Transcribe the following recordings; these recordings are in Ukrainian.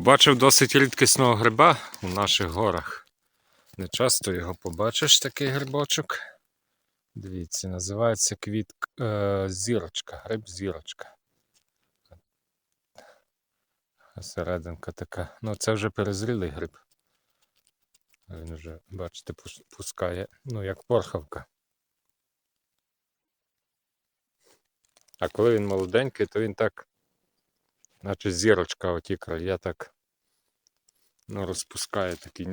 Бачив досить рідкісного гриба у наших горах. Не часто його побачиш, такий грибочок. Дивіться, називається квіт е, зірочка, гриб зірочка. Серединка така. Ну, це вже перезрілий гриб. Він вже, бачите, пускає, ну, як порхавка. А коли він молоденький, то він так, наче зірочка, оті края так ну, розпускає такі,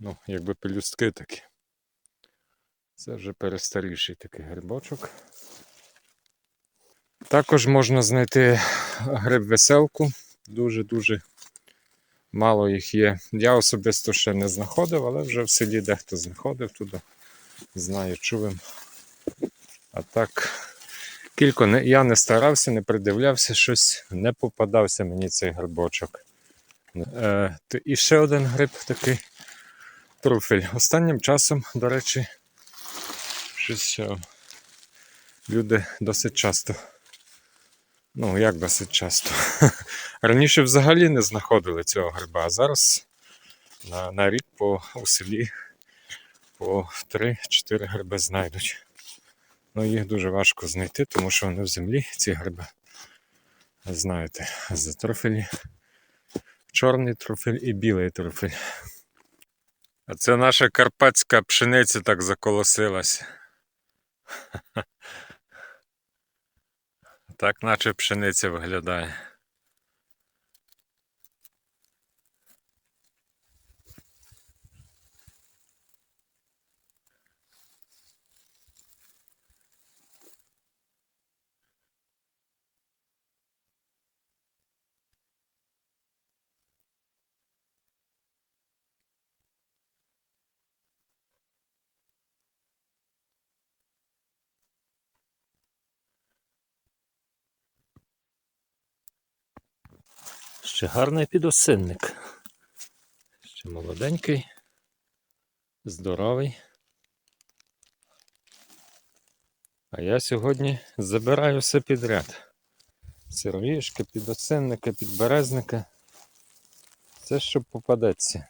ну, якби пелюстки такі. Це вже перестаріший такий грибочок. Також можна знайти гриб веселку. Дуже-дуже мало їх є. Я особисто ще не знаходив, але вже в селі дехто знаходив туди. Знаю, чув. А так, кілько не, я не старався, не придивлявся щось, не попадався мені цей грибочок. Е, і ще один гриб такий труфель. Останнім часом, до речі, щось е, люди досить часто. Ну, як досить часто. Раніше взагалі не знаходили цього гриба, а зараз на, на рік по, у селі по 3-4 гриби знайдуть. Ну, їх дуже важко знайти, тому що вони в землі, ці гриби. Знаєте, за трофелі. Чорний трофель і білий трофель. А це наша карпатська пшениця так заколосилась. Так, наче пшениця виглядає. Ще гарний підосинник. Ще молоденький, здоровий. А я сьогодні забираю все підряд. Сировішки, підосинники, підберезники. Все, що попадеться.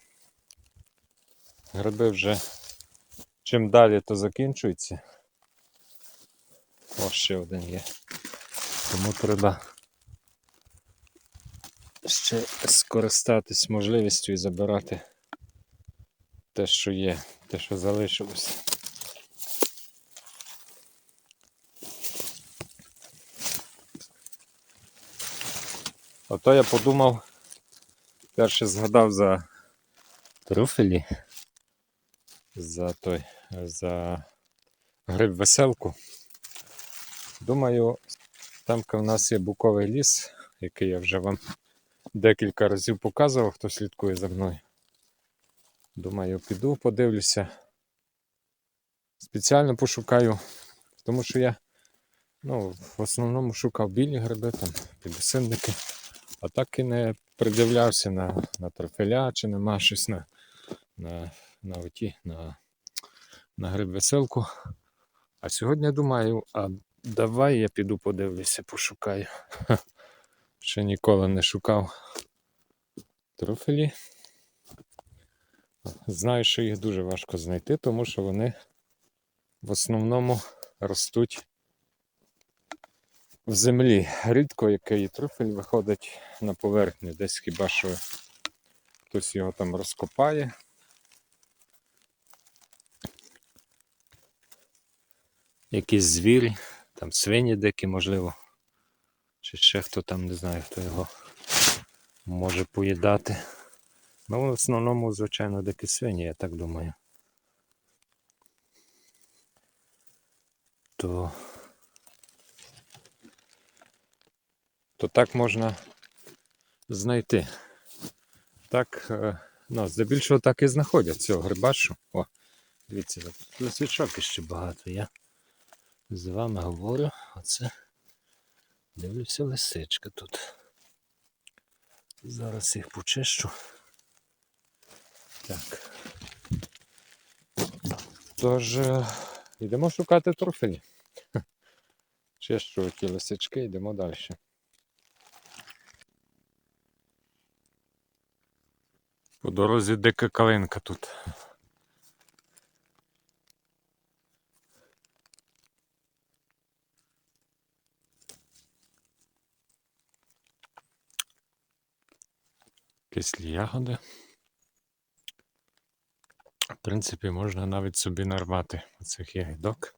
Гриби вже чим далі, то закінчуються. О, ще один є. Тому треба ще скористатись можливістю і забирати те, що є, те, що залишилось. Ото я подумав, перше згадав за трюфелі, за той, за гриб веселку. Думаю, там в нас є буковий ліс, який я вже вам декілька разів показував, хто слідкує за мною. Думаю, піду, подивлюся. Спеціально пошукаю, тому що я ну, в основному шукав білі гриби, там, підосинники, а так і не придивлявся на, на трофеля, чи нема щось на, на, на, оті, на, на гриб веселку. А сьогодні думаю, а давай я піду подивлюся, пошукаю. Ще ніколи не шукав трофелі. Знаю, що їх дуже важко знайти, тому що вони в основному ростуть в землі. Рідко який трофель виходить на поверхню, десь хіба що хтось його там розкопає. Якісь звірі, там свині дикі, можливо. Чи ще хто там, не знаю, хто його може поїдати. Ну, в основному, звичайно, дикі свині, я так думаю. То, то так можна знайти. Так, е, ну, здебільшого так і знаходять цього грибашу. О, дивіться, тут лисичок іще багато. Я з вами говорю, оце. Дивлюся, лисичка тут. Зараз їх почищу. Так. Тож, е, йдемо шукати трофелі. Чищу ті лисички, йдемо далі. По дорозі дика калинка тут. Кислі ягоди. В принципі, можна навіть собі нарвати оцих ягідок.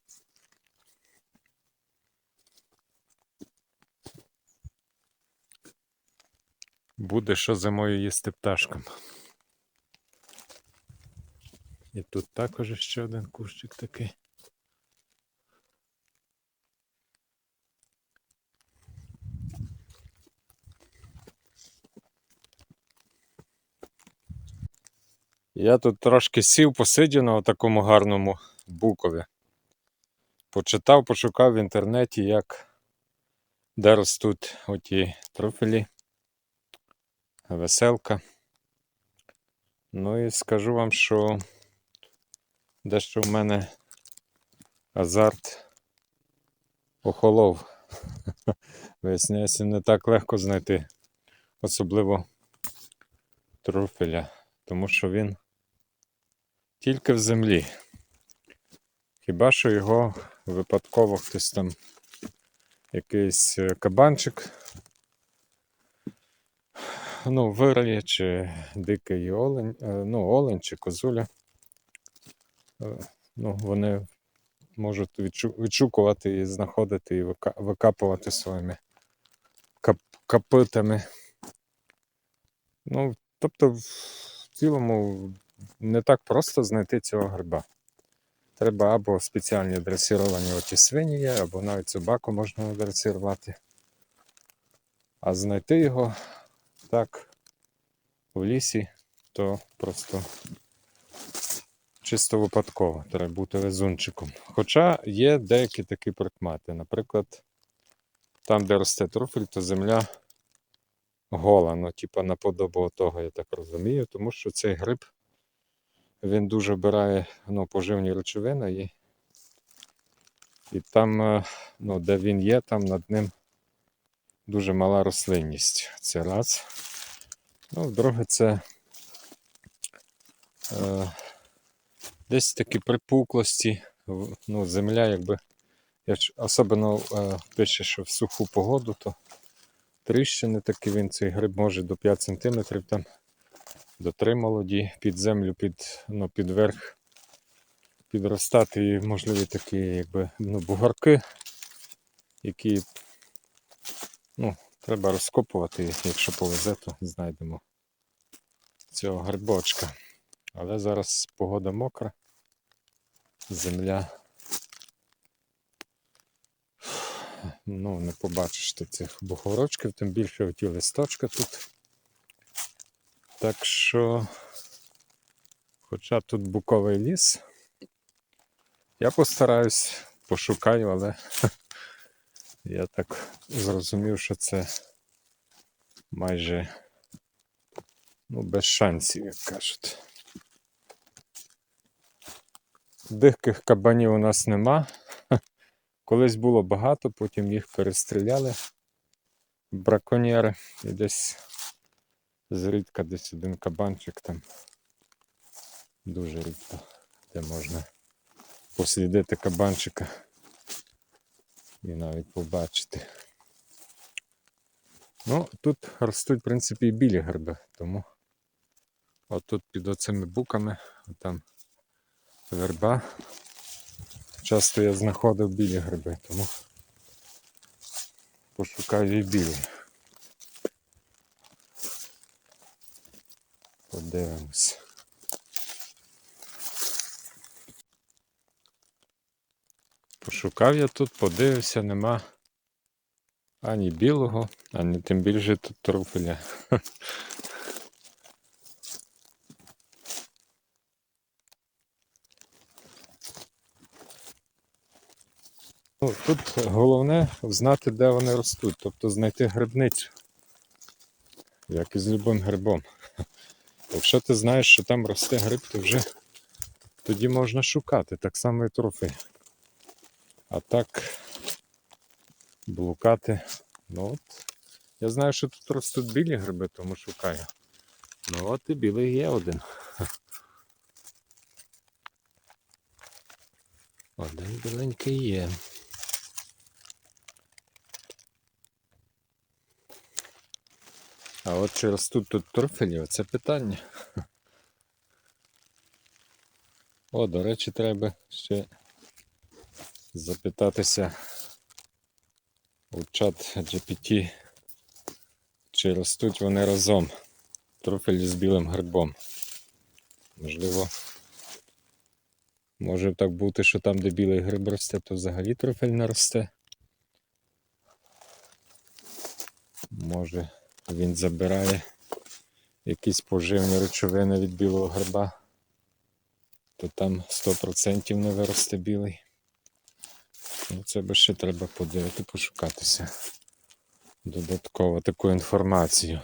Буде що зимою їсти пташкам. І тут також ще один кущик такий. Я тут трошки сів, посидів на такому гарному букові. Почитав, пошукав в інтернеті, як де ростуть оті трофелі, веселка. Ну і скажу вам, що дещо в мене азарт охолов. Виясняється, не так легко знайти, особливо трофеля, тому що він тільки в землі. Хіба що його випадково хтось там якийсь е, кабанчик, ну, вирає, чи дикий олень, е, ну, олень чи козуля. Е, Ну, вони можуть відшукувати і знаходити і вика- викапувати своїми кап- копитами. Ну, тобто, в цілому не так просто знайти цього гриба. Треба або спеціальні дресировані оті свині є, або навіть собаку можна дресирувати. А знайти його так в лісі, то просто чисто випадково. Треба бути везунчиком. Хоча є деякі такі прикмети. Наприклад, там, де росте труфель, то земля гола, ну, типа наподобу того, я так розумію, тому що цей гриб він дуже вбирає ну, поживні речовини і, і там, е, ну, де він є, там над ним дуже мала рослинність. Це раз. Ну, друге, це е, десь такі припуклості, ну, земля, якби. Якщо, особливо е, пише, що в суху погоду, то тріщини такі він цей гриб може до 5 см там до 3 молоді під землю, під, ну, під верх підростати і можливі такі якби, ну, бугорки, які ну, треба розкопувати, якщо повезе, то знайдемо цього грибочка. Але зараз погода мокра, земля. Ну, не побачиш ти цих бугорочків, тим більше оті листочка тут. Так що, хоча тут буковий ліс, я постараюсь, пошукаю, але я так зрозумів, що це майже ну, без шансів, як кажуть. Диких кабанів у нас нема. Колись було багато, потім їх перестріляли браконьєри і десь зрідка десь один кабанчик там. Дуже рідко, де можна послідити кабанчика і навіть побачити. Ну, тут ростуть, в принципі, і білі гриби, тому отут під оцими буками, там верба. Часто я знаходив білі гриби, тому пошукаю і білі. Подивимось. Пошукав я тут, подивився, нема ані білого, ані тим більше тут труфеля. Ну, тут головне знати, де вони ростуть, тобто знайти грибницю. Як і з любим грибом. Якщо ти знаєш, що там росте гриб, то вже тоді можна шукати, так само і трофи. А так блукати. Ну от. Я знаю, що тут ростуть білі гриби, тому шукаю. Ну от і білий є один. Один біленький є. А от чи ростуть тут торфелі, оце питання. О, до речі, треба ще запитатися у чат GPT, чи ростуть вони разом. Трофелі з білим грибом. Можливо, може так бути, що там, де білий гриб росте, то взагалі трофель не росте. Може він забирає якісь поживні речовини від білого гриба, то там 100% не виросте білий. Ну, це би ще треба подивити, пошукатися. Додатково таку інформацію.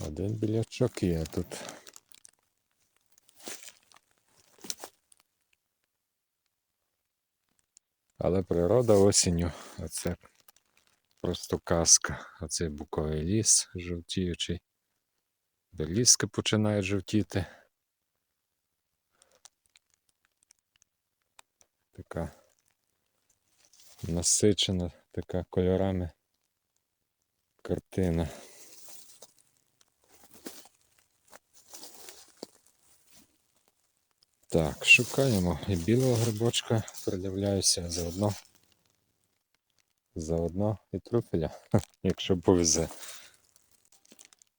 Один білячок є тут. Але природа осінню, оце просто казка. Оцей буковий ліс жовтіючий. Беліски починають жовтіти. Така насичена така кольорами картина. Так, шукаємо і білого грибочка, придивляюся заодно. Заодно і труфеля, якщо повезе.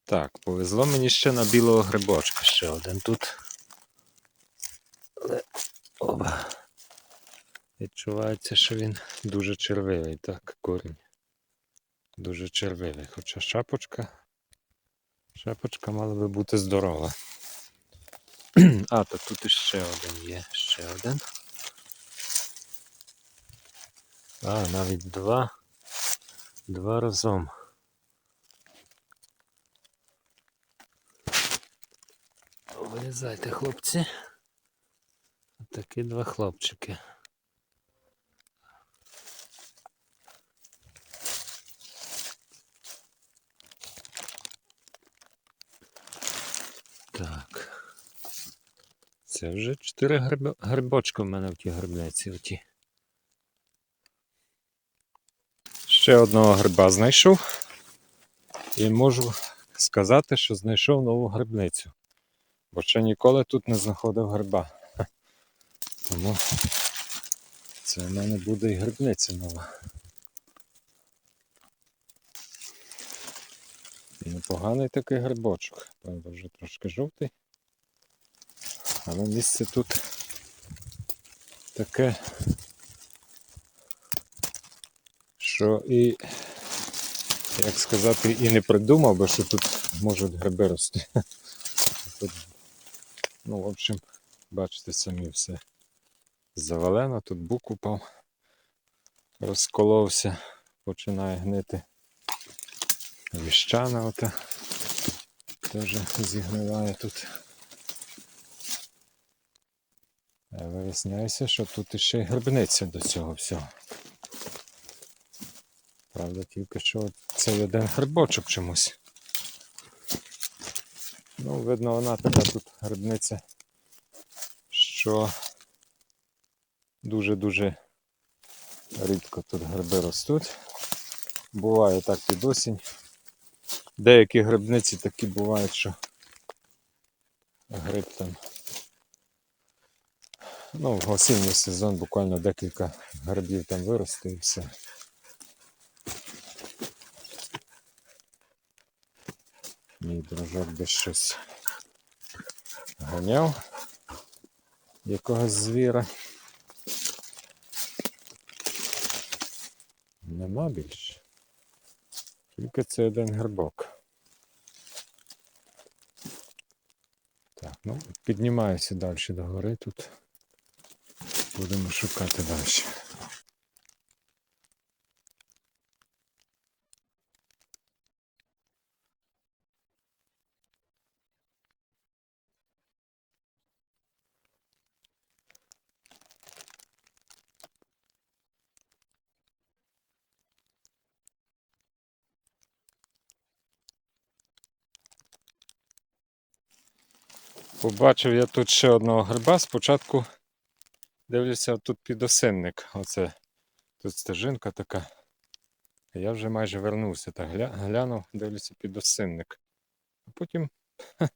Так, повезло мені ще на білого грибочка. Ще один тут. Але оба. Відчувається, що він дуже червивий, так, корінь. Дуже червивий. Хоча шапочка. Шапочка мала би бути здорова. А, то тут іще один є. Ще один. А, навіть два. Два разом. Вилізайте, хлопці. Такі два хлопчики. Так. Це вже чотири гриб... грибочки в мене в тій грибниці. В тій. Ще одного гриба знайшов. І можу сказати, що знайшов нову грибницю. Бо ще ніколи тут не знаходив гриба. Тому це в мене буде і грибниця нова. Непоганий такий грибочок. Правда, вже трошки жовтий. Але місце тут таке, що і, як сказати, і не придумав би, що тут можуть гриби рости. Тут, ну, в общем, бачите самі все завалено, тут бук упав, розколовся, починає гнити. Віщана ота теж зігниває тут. А Виясняється, що тут іще грибниця до цього всього. Правда, тільки що цей один грибочок чомусь. Ну, видно, вона така тут грибниця, що дуже-дуже рідко тут гриби ростуть. Буває так під осінь. Деякі грибниці такі бувають, що гриб там. Ну, в осінній сезон буквально декілька грибів там виросте і все. Мій дружок десь щось ганяв якогось звіра. Нема більше. Тільки це один грибок. Так, ну, піднімаюся далі до гори тут будемо шукати далі. Побачив я тут ще одного гриба спочатку дивлюся тут підосинник. Оце тут стежинка така. Я вже майже вернувся. Так гля... глянув, дивлюся підосинник. А потім ха,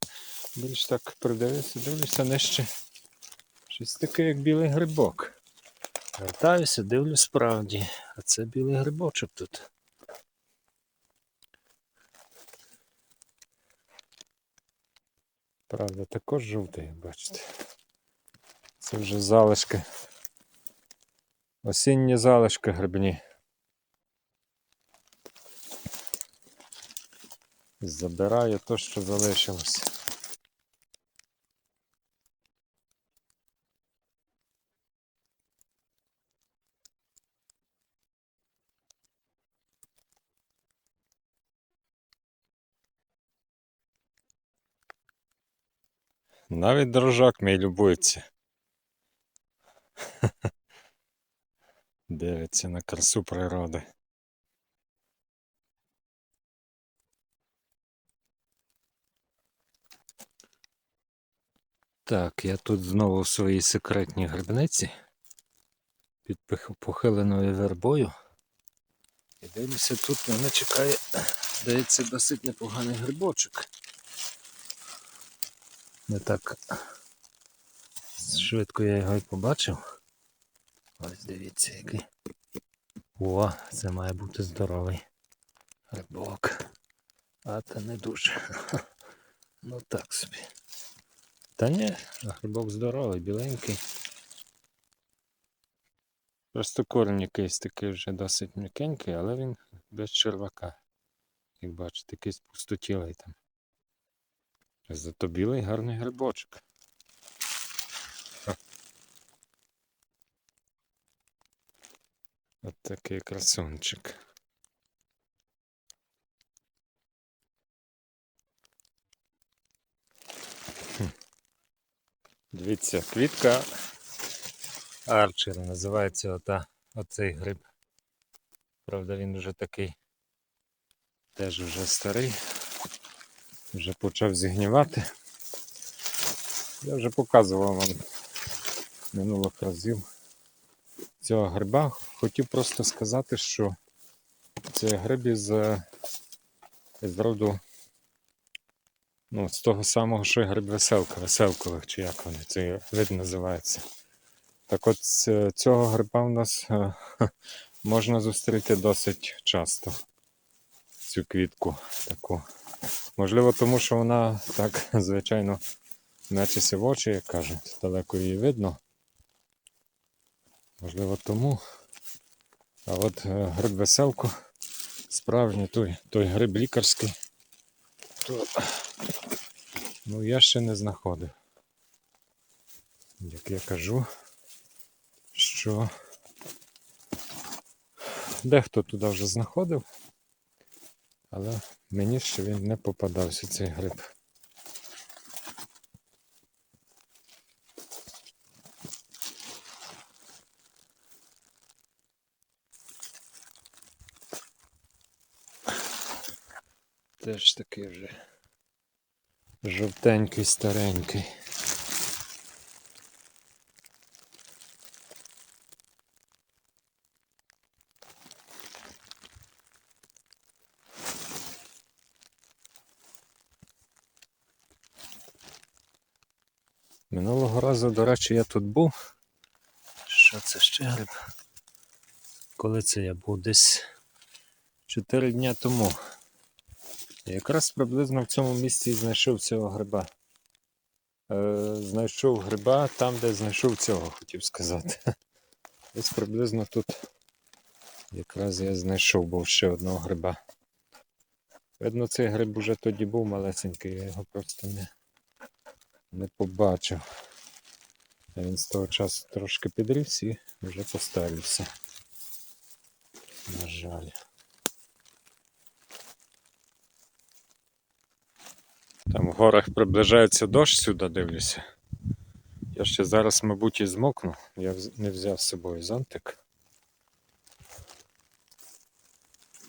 більш так придивився, дивлюся нижче. Щось таке, як білий грибок. Вертаюся, дивлюсь справді. А це білий грибочок тут. Правда, також жовтий, бачите. Це вже залишки. Осінні залишки грибні. Забираю то, що залишилось. Навіть дрожак мій любується. Дивиться на красу природи. Так, я тут знову в своїй секретній грибниці під похиленою вербою. І дивлюся, тут мене чекає, здається, досить непоганий грибочок. Не так швидко я його й побачив. Ось дивіться який. О, це має бути здоровий грибок. А це не дуже. Ну так собі. Та ні, грибок здоровий, біленький. Просто корінь якийсь такий вже досить м'якенький, але він без червака. Як бачите, якийсь пустотілий там. Зато білий гарний грибочок. От такий красунчик. Хм. Дивіться, квітка Арчер називається ота, оцей гриб. Правда, він вже такий теж вже старий, вже почав зігнівати. Я вже показував вам минулих разів цього гриба. Хотів просто сказати, що це гриб із, із роду ну, з того самого, що й гриб веселка, веселкових, чи як вони, цей вид називається. Так от цього гриба в нас е, можна зустріти досить часто. Цю квітку таку. Можливо, тому що вона так, звичайно, мечеться в очі, як кажуть, далеко її видно. Можливо, тому. А от е, гриб веселко, справжній той, той гриб лікарський, то ну, я ще не знаходив. Як я кажу, що дехто туди вже знаходив, але мені ще він не попадався цей гриб. Теж такий вже жовтенький, старенький. Минулого разу, до речі, я тут був. Що це ще гриб? Коли це я був? Десь 4 дня тому. І Якраз приблизно в цьому місці знайшов цього гриба. Е, знайшов гриба там, де знайшов цього, хотів сказати. Десь приблизно тут якраз я знайшов був ще одного гриба. Видно, цей гриб уже тоді був малесенький, я його просто не, не побачив. А він з того часу трошки підріс і вже постарився. На жаль. Там в горах приближається дощ сюди дивлюся. Я ще зараз, мабуть, і змокну, я не взяв з собою зонтик.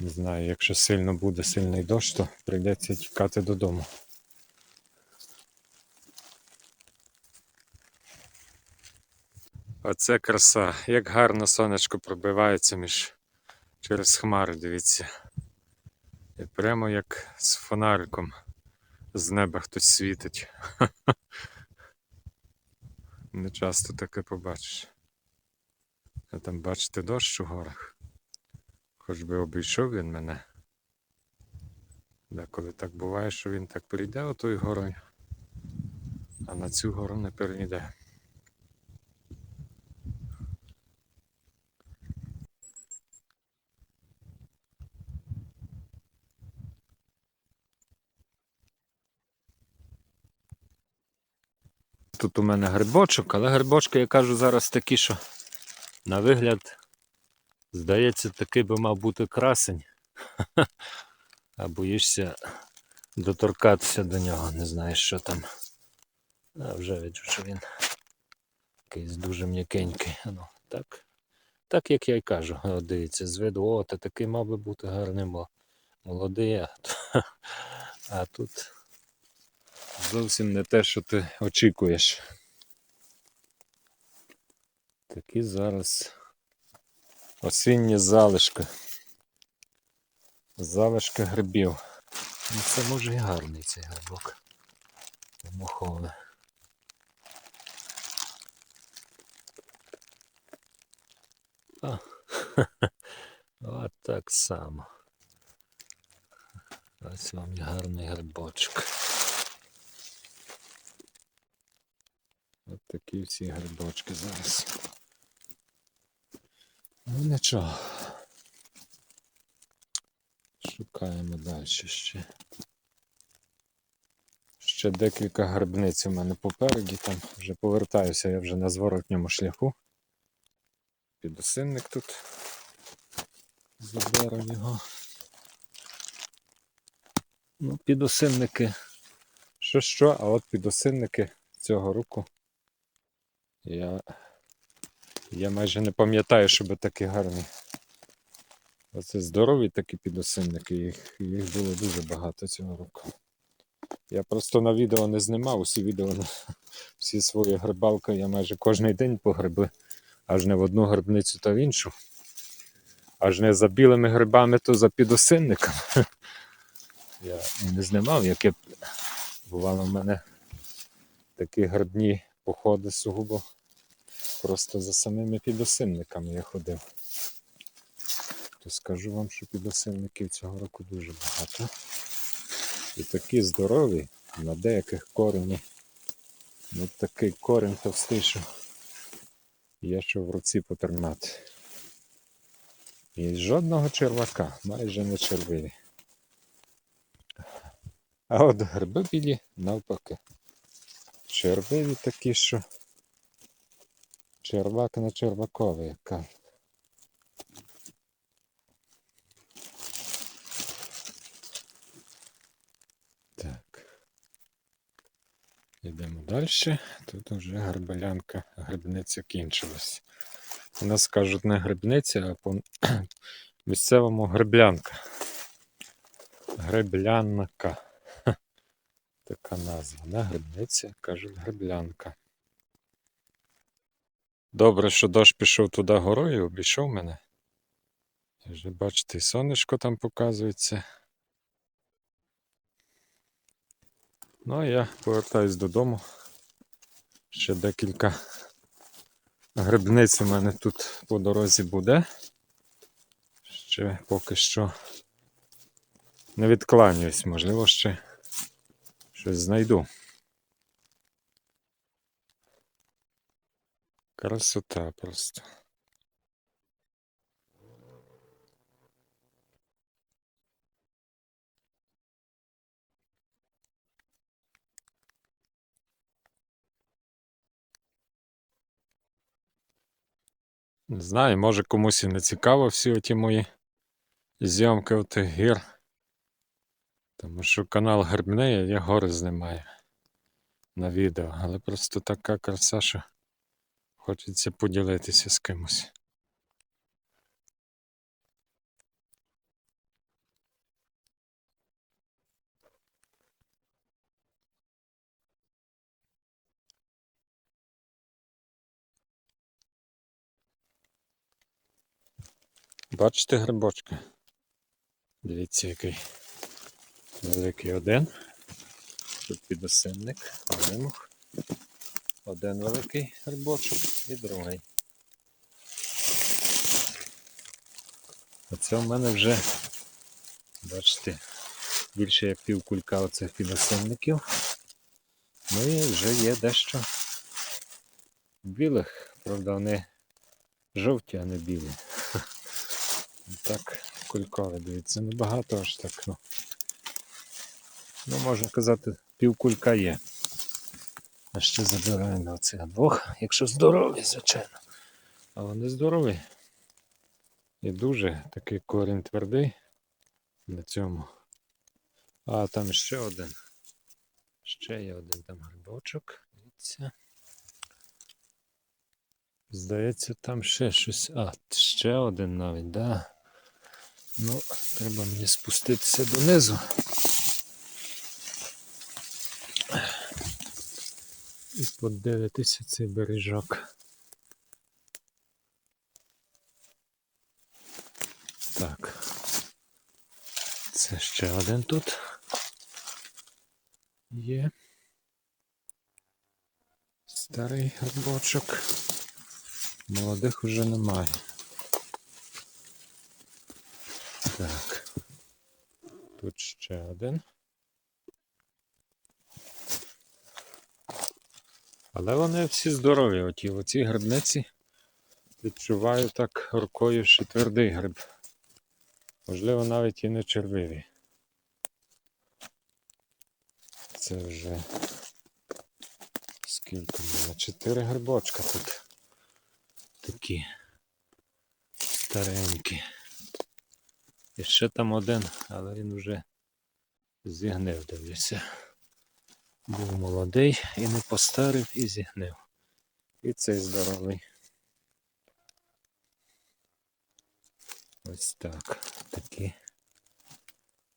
Не знаю, якщо сильно буде сильний дощ, то прийдеться тікати додому. Оце краса, як гарно сонечко пробивається між через хмари, дивіться. І прямо як з фонариком з неба хтось світить. Не часто таке побачиш. А там бачите дощ у горах. Хоч би обійшов він мене. Деколи так буває, що він так прийде отою горою, а на цю гору не перейде. Тут у мене грибочок, але грибочки, я кажу, зараз такі, що на вигляд, здається, такий би мав бути красень. А боїшся доторкатися до нього, не знаєш, що там. А вже відчу, що він якийсь дуже м'якенький. Ну, так, так як я й кажу, дивіться, з виду, о, та такий мав би бути гарний мо- молодий, а тут зовсім не те, що ти очікуєш. Такі зараз осінні залишки. Залишки грибів. Ну, це може і гарний цей грибок. Моховий. А, От так само. Ось вам гарний грибочок. От такі всі грибочки зараз. Ну нічого. Шукаємо далі ще. Ще декілька грибниць у мене попереді, там вже повертаюся я вже на зворотньому шляху. Підосинник тут. Заберу його. Ну, підосинники. Що що, а от підосинники цього року. Я, я майже не пам'ятаю, щоб такі гарні. Оце здорові такі підосинники, їх, їх було дуже багато цього року. Я просто на відео не знімав, усі відео всі свої грибалки я майже кожен день по гриби, аж не в одну грибницю, то в іншу. Аж не за білими грибами, то за підосинником. Я не знімав, яке бувало в мене такі грибні походи сугубо. Просто за самими підосинниками я ходив. То скажу вам, що підосинників цього року дуже багато. І такі здорові, на деяких корені. Ну такий корінь товстий, що є що в руці потримати. І жодного червака, майже не червиві. А от гриби білі навпаки. Червиві такі, що червак на черваковий, як кажуть. Йдемо далі. Тут вже грибелянка, грибниця кінчилась. У нас кажуть не грибниця, а по місцевому гриблянка. Гриблянка. Така назва. Не грибниця, кажуть гриблянка. Добре, що дощ пішов туди горою, обійшов мене. Вже бачите, і сонечко там показується. Ну а я повертаюсь додому. Ще декілька грибниць у мене тут по дорозі буде. Ще поки що не відкланююсь, можливо, ще щось знайду. Красота просто. Не знаю, може комусь і не цікаво всі оті мої зйомки в гір. Тому що канал Грибний, я гори знімаю на відео, але просто така краса, що хочеться поділитися з кимось. Бачите грибочки? Дивіться який великий один. Тут підосинник, вимух. Один великий грибочок і другий. Оце в мене вже, бачите, більше як пів кулька оцих підосинників. Ну і вже є дещо білих, правда, вони жовті, а не білі. Так, кулькове, дивіться, небагато аж так. Ну, ну можна казати, пів кулька є. А ще забираємо оцих двох, якщо здорові, звичайно. А вони здорові. І дуже такий корінь твердий на цьому. А там ще один. Ще є один там грибочок. Дивіться. Здається, там ще щось. А, ще один навіть, да. Ну, треба мені спуститися донизу. І подивитися цей бережок. Так. Це ще один тут є. Старий грибочок. Молодих уже немає. Так. Тут ще один. Але вони всі здорові. Оті оці грибниці відчуваю так рукою, що твердий гриб. Можливо, навіть і не червиві. Це вже скільки мене? Чотири грибочка тут. Такі старенькі. І ще там один, але він вже зігнив, дивлюся. Був молодий і не постарив і зігнив. І цей здоровий. Ось так. Такі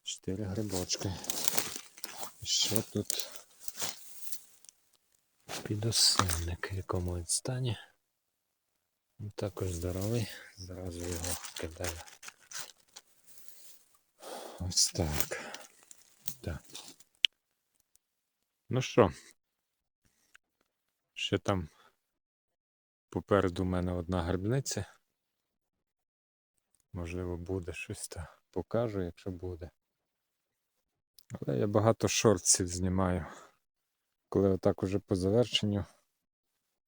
чотири грибочки. І ще тут підосинник в якому стані. Він також здоровий. Зразу його кидаю. Ось. Так. Ну що? Ще там попереду в мене одна грибниця. Можливо, буде щось та покажу, якщо буде. Але я багато шортсів знімаю. Коли отак уже по завершенню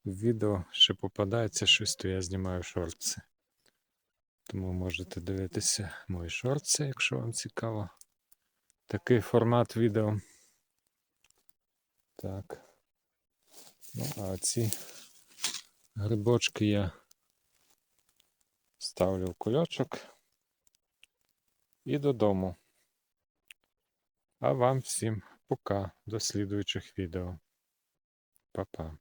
відео ще попадається щось, то я знімаю шортси. Тому можете дивитися мої шортси, якщо вам цікаво. Такий формат відео. Так. Ну, а ці грибочки я ставлю в кульочок і додому. А вам всім пока. До слідуючих відео. Па-па.